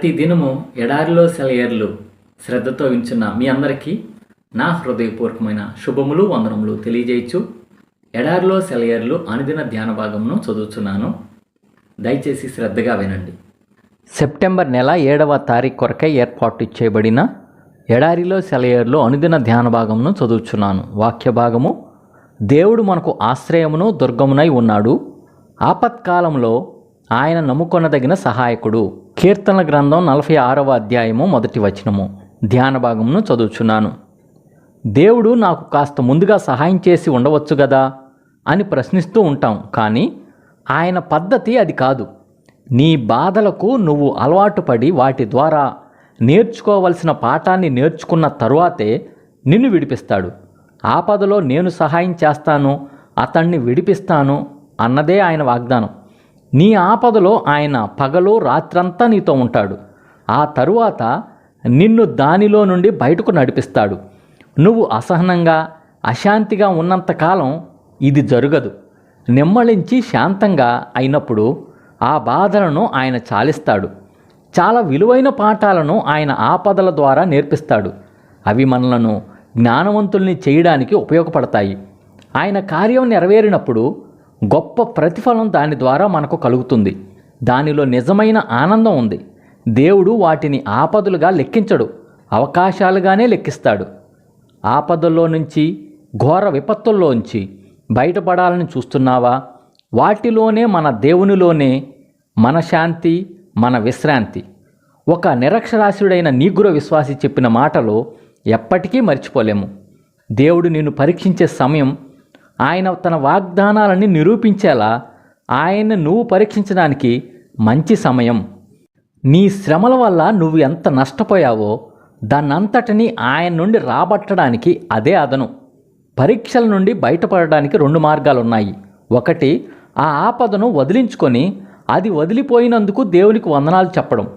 ప్రతి దినము ఎడారిలో సెలయర్లు శ్రద్ధతో వించున్న మీ అందరికీ నా హృదయపూర్వకమైన శుభములు వందనములు తెలియజేయచ్చు. ఎడారిలో సెలయర్లు అనుదిన ధ్యాన భాగమును చదువుతున్నాను దయచేసి శ్రద్ధగా వినండి. సెప్టెంబర్ నెల ఏడవ తారీఖు కొరకై ఏర్పాటు చేయబడిన ఎడారిలో సెలయర్లు అనుదిన ధ్యాన భాగమును చదువుచున్నాను. వాక్య భాగము దేవుడు మనకు ఆశ్రయమును దుర్గమునై ఉన్నాడు. ఆపత్కాలంలో ఆయన నమ్ముకొనదగిన సహాయకుడు. కీర్తన గ్రంథం నలభై ఆరవ అధ్యాయము మొదటి వచనము. ధ్యాన భాగమును చదువుచున్నాను. దేవుడు నాకు కాస్త ముందుగా సహాయం చేసి ఉండవచ్చు కదా అని ప్రశ్నిస్తూ ఉంటాం కానీ ఆయన పద్ధతి అది కాదు. నీ బాధలకు నువ్వు అలవాటు పడి వాటి ద్వారా నేర్చుకోవలసిన పాఠాన్ని నేర్చుకున్న తరువాతే నిన్ను విడిపిస్తాడు. ఆపదలో నేను సహాయం చేస్తాను అతన్ని విడిపిస్తాను అన్నదే ఆయన వాగ్దానం. నీ ఆపదలో ఆయన పగలు రాత్రంతా నీతో ఉంటాడు. ఆ తరువాత నిన్ను దానిలో నుండి బయటకు నడిపిస్తాడు. నువ్వు అసహనంగా అశాంతిగా ఉన్నంతకాలం ఇది జరగదు. నిమ్మళించి శాంతంగా అయినప్పుడు ఆ బాధలను ఆయన చాలిస్తాడు. చాలా విలువైన పాఠాలను ఆయన ఆపదల ద్వారా నేర్పిస్తాడు. అవి మనలను జ్ఞానవంతుల్ని చేయడానికి ఉపయోగపడతాయి. ఆయన కార్యం నెరవేరినప్పుడు గొప్ప ప్రతిఫలం దాని ద్వారా మనకు కలుగుతుంది. దానిలో నిజమైన ఆనందం ఉంది. దేవుడు వాటిని ఆపదలుగా లెక్కించడు. అవకాశాలుగానే లెక్కిస్తాడు. ఆపదల్లో నుంచి ఘోర విపత్తుల్లోంచి బయటపడాలని చూస్తున్నావా? వాటిలోనే మన దేవునిలోనే మన శాంతి మన విశ్రాంతి. ఒక నిరక్షరాస్యుడైన నీగ్ర విశ్వాసి చెప్పిన మాటలు ఎప్పటికీ మర్చిపోలేము. దేవుడు నిన్ను పరీక్షించే సమయం ఆయన తన వాగ్దానాలని నిరూపించేలా ఆయన్ని నువ్వు పరీక్షించడానికి మంచి సమయం. నీ శ్రమల వల్ల నువ్వు ఎంత నష్టపోయావో దాన్నంతటిని ఆయన నుండి రాబట్టడానికి అదే అదను. పరీక్షల నుండి బయటపడడానికి రెండు మార్గాలు ఉన్నాయి ఒకటి ఆ ఆపదను వదిలించుకొని అది వదిలిపోయినందుకు దేవునికి వందనాలు చెప్పడం.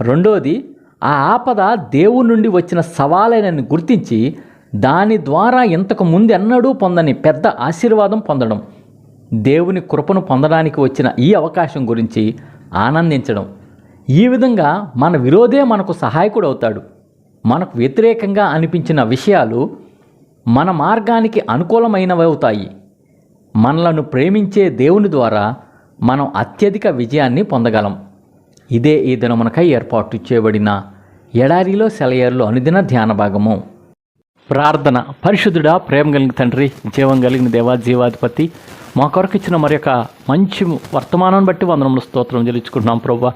రెండోది ఆ ఆపద దేవుని నుండి వచ్చిన సవాలైనని గుర్తించి దాని ద్వారా ఇంతకు ముందెన్నడూ పొందని పెద్ద ఆశీర్వాదం పొందడం దేవుని కృపను పొందడానికి వచ్చిన ఈ అవకాశం గురించి ఆనందించడం. ఈ విధంగా మన విరోధే మనకు సహాయకుడు అవుతాడు. మనకు వ్యతిరేకంగా అనిపించిన విషయాలు మన మార్గానికి అనుకూలమైనవి అవుతాయి. మనలను ప్రేమించే దేవుని ద్వారా మనం అత్యధిక విజయాన్ని పొందగలం. ఇదే ఈ దినమునకై ఏర్పాటు చేయబడిన ఎడారిలో సెలయర్లు అనుదిన ధ్యాన భాగము. ప్రార్థన. పరిశుద్ధుడా ప్రేమ కలిగిన తండ్రి జీవం కలిగిన దేవా జీవాధిపతి మా కొరకు ఇచ్చిన మరి యొక్క మంచి వర్తమానం బట్టి వందనములు స్తోత్రం చెల్లించుకుంటున్నాం ప్రభా.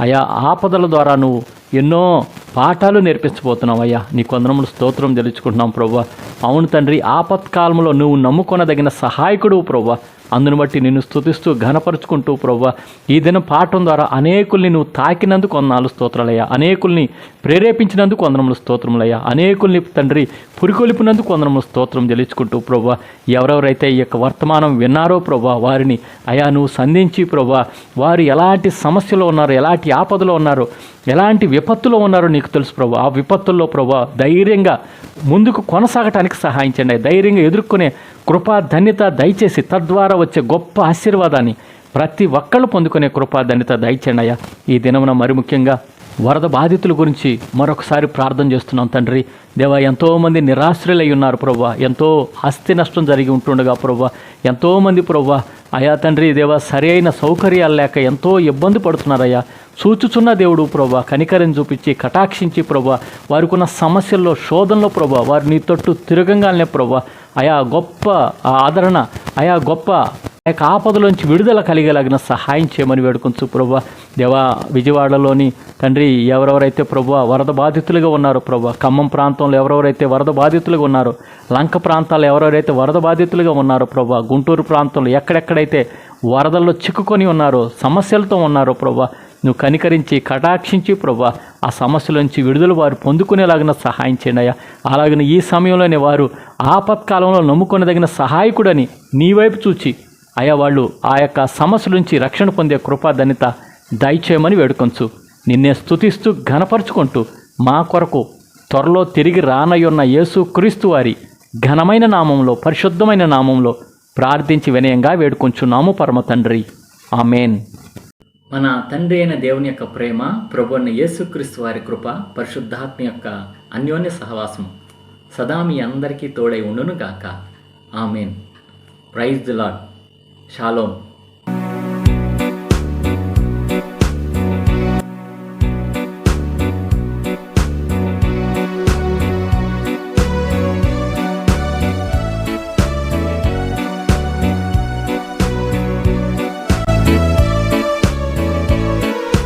అయా ఆపదల ద్వారా నువ్వు ఎన్నో పాఠాలు నేర్పించబోతున్నావు అయ్యా. నీ కొందనములు స్తోత్రం చెల్లించుకుంటున్నాం ప్రభా. అవును తండ్రి ఆపత్కాలంలో నువ్వు నమ్ముకొనదగిన సహాయకుడు ప్రభా. అందును బట్టి నిన్ను స్తుతిస్తూ ఘనపరుచుకుంటూ ప్రవ్వ ఈ దినం పాఠం ద్వారా అనేకుల్ని నువ్వు తాకినందుకు వందనాలు స్తోత్రాలయ్యా. అనేకుల్ని ప్రేరేపించినందుకు వందనములు స్తోత్రములయ్యా. అనేకుల్ని తండ్రి పురికొలిపినందుకు వందనములు స్తోత్రం చెల్లించుకుంటూ ప్రవ్వ ఎవరెవరైతే ఈ యొక్క వర్తమానం విన్నారో ప్రవ్వ వారిని అయా నువ్వు సంధించి ప్రవ్వ వారు ఎలాంటి సమస్యలో ఉన్నారు ఎలాంటి ఆపదలో ఉన్నారు ఎలాంటి విపత్తులో ఉన్నారో నీకు తెలుసు ప్రభా ఆ విపత్తుల్లో ప్రభా ధైర్యంగా ముందుకు కొనసాగటానికి సహాయించండి. ధైర్యంగా ఎదుర్కొనే కృపా ధన్యత దయచేసి తద్వారా వచ్చే గొప్ప ఆశీర్వాదాన్ని ప్రతి ఒక్కళ్ళు పొందుకునే కృపా ధన్యత దయచేయండి అయ్యా. ఈ దినమున మరి ముఖ్యంగా వరద బాధితుల గురించి మరొకసారి ప్రార్థన చేస్తున్నాం తండ్రి. దేవా ఎంతోమంది నిరాశ్రయులై ఉన్నారు ప్రవ్వ. ఎంతో ఆస్తి నష్టం జరిగి ఉంటుండగా ప్రభా ఎంతోమంది ప్రభా అయా తండ్రి దేవా సరి అయిన సౌకర్యాలు లేక ఎంతో ఇబ్బంది పడుతున్నారయ్యా. సూచుచున్న దేవుడు ప్రభా కనికరం చూపించి కటాక్షించి ప్రభా వారికి ఉన్న సమస్యల్లో శోధనలో ప్రభా వారిని నీ తొట్టు తిరగంగానే ప్రభా ఆయా గొప్ప ఆదరణ ఆయా గొప్ప యొక్క ఆపదలోంచి విడుదల కలిగేలాగిన సహాయం చేయమని వేడుకొంచు ప్రభా. దేవా విజయవాడలోని తండ్రి ఎవరెవరైతే ప్రభా వరద బాధితులుగా ఉన్నారో ప్రభా ఖమ్మం ప్రాంతంలో ఎవరెవరైతే వరద బాధితులుగా ఉన్నారో లంక ప్రాంతాల్లో ఎవరెవరైతే వరద బాధితులుగా ఉన్నారో ప్రభా గుంటూరు ప్రాంతంలో ఎక్కడెక్కడైతే వరదల్లో చిక్కుకొని ఉన్నారో సమస్యలతో ఉన్నారో ప్రభా నువ్వు కనికరించి కటాక్షించి ప్రభా ఆ సమస్యలోంచి విడుదల వారు పొందుకునేలాగిన సహాయం చేయండి అయ్యా. అలాగని ఈ సమయంలోనే వారు ఆపత్కాలంలో నమ్ముకొనదగిన సహాయకుడని నీ వైపు చూచి అయా వాళ్ళు ఆ యొక్క సమస్య నుంచి రక్షణ పొందే కృపాధన్యత దయచేయమని వేడుకొంచు. నిన్నే స్తుతిస్తూ ఘనపరుచుకుంటూ మా కొరకు త్వరలో తిరిగి రానయ్యున్న యేసు క్రీస్తు వారి ఘనమైన నామంలో పరిశుద్ధమైన నామంలో ప్రార్థించి వినయంగా వేడుకొంచున్నాము పరమ తండ్రి. ఆమెన్. మన తండ్రి అయిన దేవుని యొక్క ప్రేమ ప్రభున్న యేసుక్రీస్తు వారి కృప పరిశుద్ధాత్మ యొక్క అన్యోన్య సహవాసం సదా మీ అందరికీ తోడై ఉండును గాక ఆమెన్. Praise the lord শালম।